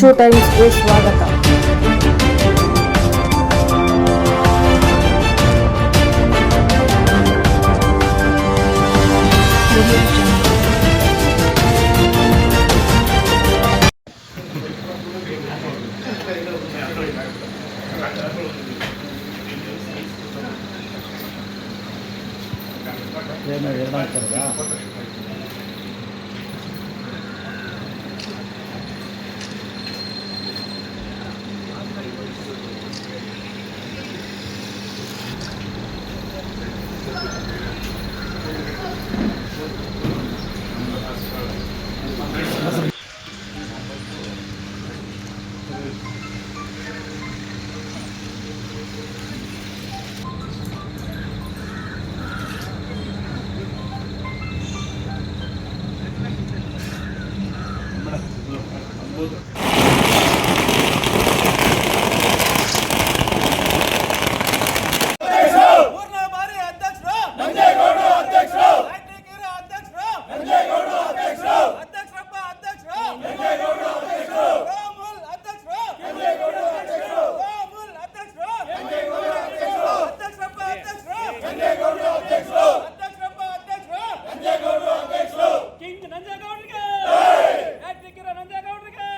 ಕಿಚ್ಚು ಟೈಮ್ಸ್ಗೆ ಸ್ವಾಗತ ಏನು ಎರಡು ಹಾಕ್ತಾರಾ ಮೂರನೇ ಬಾರಿ ಅಧ್ಯಕ್ಷರು ನಂಜೇಗೌಡರು ಅಧ್ಯಕ್ಷರು ಅಧ್ಯಕ್ಷರು ನಂಜೇಗೌಡರು ಅಧ್ಯಕ್ಷರು ಅಧ್ಯಕ್ಷರಪ್ಪ ಅಧ್ಯಕ್ಷರು ನಂಜೇಗೌಡರು ಅಧ್ಯಕ್ಷರು ರಾಮುಲ್ ಅಧ್ಯಕ್ಷರು ನಂಜೇಗೌಡರು ಅಧ್ಯಕ್ಷರು ರಾಮುಲ್ ಅಧ್ಯಕ್ಷರು ನಂಜೇಗೌಡರು ಅಧ್ಯಕ್ಷರು ಅಧ್ಯಕ್ಷರಪ್ಪ ಅಧ್ಯಕ್ಷರು ನಂಜೇಗೌಡರು ಅಧ್ಯಕ್ಷರು ಅಧ್ಯಕ್ಷರಪ್ಪ ಅಧ್ಯಕ್ಷರು ನಂಜೇಗೌಡರು ಅಧ್ಯಕ್ಷರು ಕಿಂಗ್ ನಂಜೇಗೌಡರಿಗೆ ಹ್ಯಾಟ್ರಿಕ್ ಇರೋ ನಂಜೇಗೌಡರಿಗೆ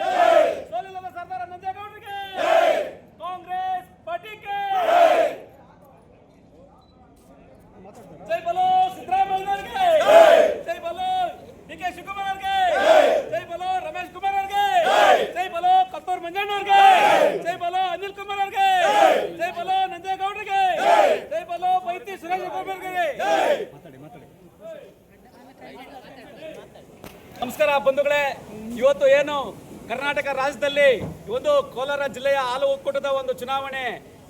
ಸೋಲಿಲ್ಲದ ಸರ್ದಾರ ನಂಜೇಗೌಡರಿಗೆ ಕಾಂಗ್ರೆಸ್ ಪಾರ್ಟಿಗೆ ಜೈ ಬಲೋ ಸಿದ್ದರಾಮಯ್ಯನವರಿಗೆ ಜೈ ಬಲೋ ಡಿ ಕೆ ಶಿವಕುಮಾರ್ ಅವ್ರಿಗೆ ಜೈ ಬಲೋ ರಮೇಶ್ ಕುಮಾರ್ ಅವ್ರಿಗೆ ಜೈ ಬಲೋ ಕತ್ತೂರ್ ಮಂಜಣ್ಣವ್ರಿಗೆ ಜೈ ಬಲೋ ಅನಿಲ್ ಕುಮಾರ್ ಅವ್ರಿಗೆ ಜೈ ಬಲೋ ನಂಜೇಗೌಡರಿಗೆ ಜೈ ಬಲೋ ಬೈತಿ ಸುರೇಶ್ ಅವ್ರಿಗೆ ನಮಸ್ಕಾರ ಬಂಧುಗಳೇ, ಇವತ್ತು ಏನು ಕರ್ನಾಟಕ ರಾಜ್ಯದಲ್ಲಿ ಒಂದು ಕೋಲಾರ ಜಿಲ್ಲೆಯ ಹಾಲು ಒಕ್ಕೂಟದ ಒಂದು ಚುನಾವಣೆ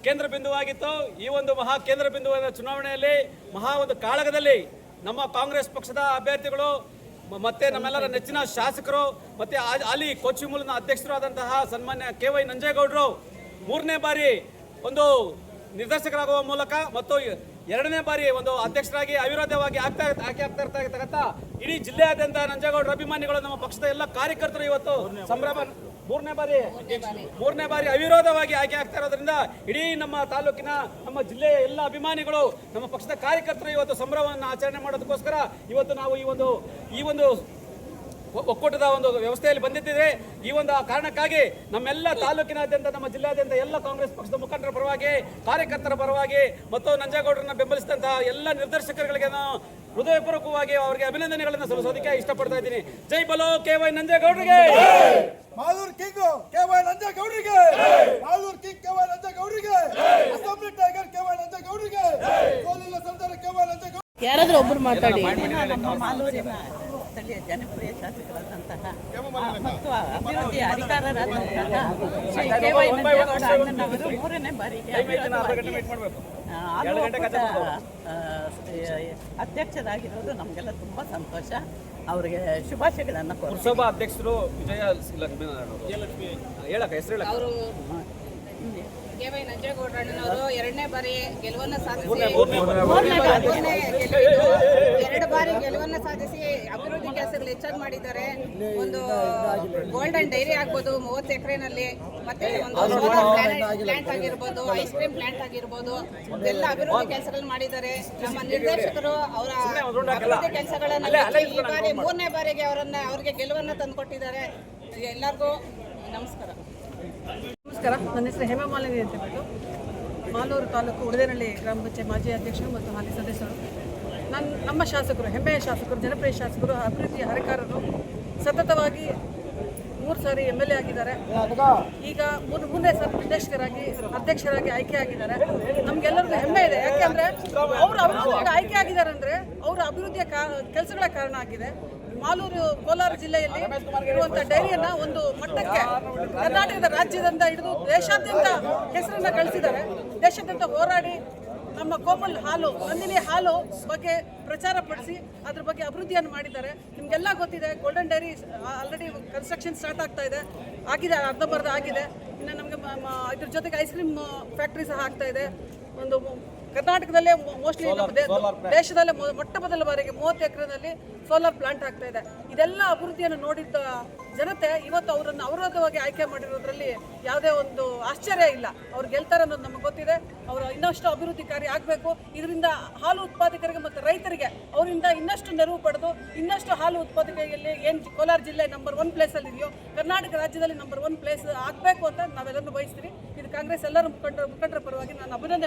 ಕೇಂದ್ರ ಬಿಂದುವಾಗಿತ್ತು. ಈ ಒಂದು ಮಹಾ ಕೇಂದ್ರ ಬಿಂದುವಾದ ಚುನಾವಣೆಯಲ್ಲಿ ಮಹಾ ಒಂದು ಕಾಳಗದಲ್ಲಿ ನಮ್ಮ ಕಾಂಗ್ರೆಸ್ ಪಕ್ಷದ ಅಭ್ಯರ್ಥಿಗಳು ಮತ್ತೆ ನಮ್ಮೆಲ್ಲರ ನೆಚ್ಚಿನ ಶಾಸಕರು, ಮತ್ತೆ ಅಲ್ಲಿ ಕೊಚ್ಚಿ ಮೂಲದ ಅಧ್ಯಕ್ಷರಾದಂತಹ ಸನ್ಮಾನ್ಯ ಕೆ ವೈ ನಂಜೇಗೌಡರು ಮೂರನೇ ಬಾರಿ ಒಂದು ನಿರ್ದೇಶಕರಾಗುವ ಮೂಲಕ ಮತ್ತು ಎರಡನೇ ಬಾರಿ ಒಂದು ಅಧ್ಯಕ್ಷರಾಗಿ ಅವಿರೋಧವಾಗಿ ಆಗ್ತಾ ಆಕೆ ಆಗ್ತಾ ಇರ್ತಕ್ಕಂಥ ಇಡೀ ಜಿಲ್ಲೆಯಾದ್ಯಂತ ನಂಜೇಗೌಡರ ಅಭಿಮಾನಿಗಳು ನಮ್ಮ ಪಕ್ಷದ ಎಲ್ಲ ಕಾರ್ಯಕರ್ತರು ಇವತ್ತು ಸಂಭ್ರಮ ಮೂರನೇ ಬಾರಿ. ಮೂರನೇ ಬಾರಿ. ಅವಿರೋಧವಾಗಿ ಆಯ್ಕೆ ಆಗ್ತಾ ಇರೋದ್ರಿಂದ ಇಡೀ ನಮ್ಮ ತಾಲೂಕಿನ ನಮ್ಮ ಜಿಲ್ಲೆಯ ಎಲ್ಲ ಅಭಿಮಾನಿಗಳು ನಮ್ಮ ಪಕ್ಷದ ಕಾರ್ಯಕರ್ತರು ಇವತ್ತು ಸಂಭ್ರಮವನ್ನು ಆಚರಣೆ ಮಾಡೋದಕ್ಕೋಸ್ಕರ ಇವತ್ತು ನಾವು ಈ ಒಂದು ಈ ಒಂದು ಒಕ್ಕೂಟದ ಒಂದು ವ್ಯವಸ್ಥೆಯಲ್ಲಿ ಬಂದಿದ್ದಿದೆ. ಈ ಒಂದು ಕಾರಣಕ್ಕಾಗಿ ನಮ್ಮೆಲ್ಲ ತಾಲೂಕಿನಾದ್ಯಂತ ನಮ್ಮ ಜಿಲ್ಲಾದ್ಯಂತ ಎಲ್ಲ ಕಾಂಗ್ರೆಸ್ ಪಕ್ಷದ ಮುಖಂಡರ ಪರವಾಗಿ ಕಾರ್ಯಕರ್ತರ ಪರವಾಗಿ ಮತ್ತು ನಂಜೇಗೌಡರನ್ನ ಬೆಂಬಲಿಸಿದಂತಹ ಎಲ್ಲ ನಿರ್ದೇಶಕರುಗಳಿಗೆ ನಾನು ಹೃದಯಪೂರ್ವಕವಾಗಿ ಅವರಿಗೆ ಅಭಿನಂದನೆಗಳನ್ನು ಸಲ್ಲಿಸೋದಕ್ಕೆ ಇಷ್ಟಪಡ್ತಾ ಇದ್ದೀನಿ. ಜೈ ಬಲೋ ಕೆ ವೈ ನಂಜೇಗೌಡರಿಗೆ! ಮಾಲೂರ್ ಕಿಂಗ್ ಕೆ ವೈ ನಂಜೇಗೌಡರಿಗೆ! ಮಾಲೂರ್ ಕಿಂಗ್ ಕೆ ವೈ ನಂಜೇಗೌಡರಿಗೆ! ಅಸೆಂಬ್ಲಿ ಟೈಗರ್ ಕೆ ವೈ ನಂಜೇಗೌಡರಿಗೆ! ಕೆ ವೈ ನಂಜೇಗೌಡ ಯಾರಾದ್ರೂ ಒಬ್ರು ಮಾತಾಡಿ. ನಮ್ಮ ಮಾಲೂರಿನ ಸ್ಥಳೀಯ ಜನಪ್ರಿಯ ಶಾಸಕರಾದಂತಹ ಮತ್ತು ಅಭಿವೃದ್ಧಿ ಅಧಿಕಾರರಾದಂತಹ ಶ್ರೀ ಕೆ ವೈ ನಂಜೇಗೌಡ ಅಣ್ಣನವರು ಮೂರನೇ ಬಾರಿಗೆ ಅಧ್ಯಕ್ಷರಾಗಿರೋದು ನಮಗೆಲ್ಲ ತುಂಬ ಸಂತೋಷ. ಅವರಿಗೆ ಶುಭಾಶಯಗಳನ್ನು ಪುರಸಭಾ ಅಧ್ಯಕ್ಷರು ವಿಜಯ ಲಕ್ಷ್ಮೀ ಹೇಳಕ್ಕ ಹೆಸರು ಹೇಳಕ್ಕ. ಅವರು ಕೆ ವೈ ನಂಜೇಗೌಡರಣ್ಣನವರು ಎರಡನೇ ಬಾರಿ ಗೆಲುವನ್ನು ಸಾಧಿಸಿ. ಎರಡು ಬಾರಿ ಗೆಲುವನ್ನು ಸಾಧಿಸಿ ಅಭಿವೃದ್ಧಿ ಕೆಲಸಗಳು ಹೆಚ್ಚಾಗಿ ಮಾಡಿದ್ದಾರೆ. ಒಂದು ಗೋಲ್ಡನ್ ಡೈರಿ ಆಗ್ಬೋದು ಮೂವತ್ತು ಎಕರೆನಲ್ಲಿ ಮತ್ತೆ ಒಂದು ಸೋಲಾರ್ ಪ್ಲಾಂಟ್ ಆಗಿರ್ಬೋದು ಐಸ್ ಕ್ರೀಮ್ ಪ್ಲಾಂಟ್ ಆಗಿರ್ಬೋದು ಎಲ್ಲ ಅಭಿವೃದ್ಧಿ ಕೆಲಸಗಳು ಮಾಡಿದ್ದಾರೆ. ನಮ್ಮ ನಿರ್ದೇಶಕರು ಅವರ ಅಭಿವೃದ್ಧಿ ಕೆಲಸಗಳನ್ನ ಈ ಬಾರಿ ಮೂರನೇ ಬಾರಿಗೆ ಅವರನ್ನ ಅವರಿಗೆ ಗೆಲುವನ್ನು ತಂದುಕೊಟ್ಟಿದ್ದಾರೆ. ಎಲ್ಲರಿಗೂ ನಮಸ್ಕಾರ. ನಮಸ್ಕಾರ. ನನ್ನ ಹೆಸರು ಹೇಮಮಾಲಿನಿ ಅಂತ ಹೇಳ್ಬಿಟ್ಟು ಮಾಲೂರು ತಾಲೂಕು ಉಡದೇನಹಳ್ಳಿ ಗ್ರಾಮ ಪಂಚಾಯತ್ ಮಾಜಿ ಅಧ್ಯಕ್ಷರು ಮತ್ತು ಹಾಲಿ ಸದಸ್ಯರು. ನನ್ನ ನಮ್ಮ ಶಾಸಕರು, ಹೆಮ್ಮೆಯ ಶಾಸಕರು, ಜನಪ್ರಿಯ ಶಾಸಕರು ಅಭಿವೃದ್ಧಿಯ ಹರಕಾರರು ಸತತವಾಗಿ ಮೂರು ಸಾರಿ ಎಂ ಎಲ್ ಎ ಆಗಿದ್ದಾರೆ. ಈಗ ಮೂರು ಮೂರನೇ ಸಾರಿ ನಿರ್ದೇಶಕರಾಗಿ, ಅಧ್ಯಕ್ಷರಾಗಿ ಆಯ್ಕೆ ಆಗಿದ್ದಾರೆ. ನಮ್ಗೆಲ್ಲರಿಗೂ ಹೆಮ್ಮೆ ಇದೆ. ಯಾಕೆಂದ್ರೆ ಅವರು ಅವರು ಆಯ್ಕೆ ಆಗಿದ್ದಾರೆ ಅಂದ್ರೆ ಅವರ ಅಭಿವೃದ್ಧಿಯ ಕೆಲಸಗಳ ಕಾರಣ ಆಗಿದೆ. ಮಾಲೂರು ಕೋಲಾರ ಜಿಲ್ಲೆಯಲ್ಲಿ ಇರುವಂತ ಡೈರಿಯನ್ನ ಒಂದು ಮಟ್ಟಕ್ಕೆ ಕರ್ನಾಟಕದ ರಾಜ್ಯದಿಂದ ಹಿಡಿದು ದೇಶಾದ್ಯಂತ ಹೆಸರನ್ನ ಗಳಿಸಿದ್ದಾರೆ. ದೇಶಾದ್ಯಂತ ಹೋರಾಡಿ ನಮ್ಮ ಕೋಮಲ್ ಹಾಲು, ನಂದಿನಿ ಹಾಲು ಬಗ್ಗೆ ಪ್ರಚಾರ ಪಡಿಸಿ ಅದ್ರ ಬಗ್ಗೆ ಅಭಿವೃದ್ಧಿಯನ್ನು ಮಾಡಿದ್ದಾರೆ. ನಿಮಗೆಲ್ಲ ಗೊತ್ತಿದೆ golden dairy already construction start ಆಗ್ತಾ ಇದೆ. ಆಗಿದೆ, ಅರ್ಧಂಬರ್ಧ ಆಗಿದೆ. ಇನ್ನು ನಮಗೆ ಇದ್ರ ಜೊತೆಗೆ ಐಸ್ ಕ್ರೀಮ್ ಫ್ಯಾಕ್ಟ್ರಿ ಸಹ ಆಗ್ತಾ ಇದೆ. ಒಂದು ಕರ್ನಾಟಕದಲ್ಲೇ ಮೋಸ್ಟ್ಲಿ ದೇಶದಲ್ಲೇ ಮೊಟ್ಟ ಮೊದಲ ಬಾರಿಗೆ ಮೂವತ್ತು ಎಕರೆನಲ್ಲಿ ಸೋಲಾರ್ ಪ್ಲಾಂಟ್ ಆಗ್ತಾ ಇದೆ. ಇದೆಲ್ಲ ಅಭಿವೃದ್ಧಿಯನ್ನು ನೋಡಿದ್ದ ಜನತೆ ಇವತ್ತು ಅವರನ್ನು ಅವರೋಧವಾಗಿ ಆಯ್ಕೆ ಮಾಡಿರೋದ್ರಲ್ಲಿ ಯಾವುದೇ ಒಂದು ಆಶ್ಚರ್ಯ ಇಲ್ಲ. ಅವ್ರು ಗೆಲ್ತಾರೆ ಅನ್ನೋದು ನಮಗೆ ಗೊತ್ತಿದೆ. ಅವರು ಇನ್ನಷ್ಟು ಅಭಿವೃದ್ಧಿ ಕಾರ್ಯ ಆಗಬೇಕು. ಇದರಿಂದ ಹಾಲು ಉತ್ಪಾದಕರಿಗೆ ಮತ್ತು ರೈತರಿಗೆ ಅವರಿಂದ ಇನ್ನಷ್ಟು ನೆರವು ಪಡೆದು ಇನ್ನಷ್ಟು ಹಾಲು ಉತ್ಪಾದಕೆಯಲ್ಲಿ ಏನು ಕೋಲಾರ ಜಿಲ್ಲೆ ನಂಬರ್ ಒನ್ ಪ್ಲೇಸಲ್ಲಿ ಇದೆಯೋ ಕರ್ನಾಟಕ ರಾಜ್ಯದಲ್ಲಿ ನಂಬರ್ ಒನ್ ಪ್ಲೇಸ್ ಆಗಬೇಕು ಅಂತ ನಾವೆಲ್ಲರೂ ಬಯಸ್ತೀವಿ. ಇದು ಕಾಂಗ್ರೆಸ್ ಎಲ್ಲರ ಮುಖಂಡರ ಮುಖಂಡರ ಪರವಾಗಿ ನಾನು ಅಭಿನಂದನೆ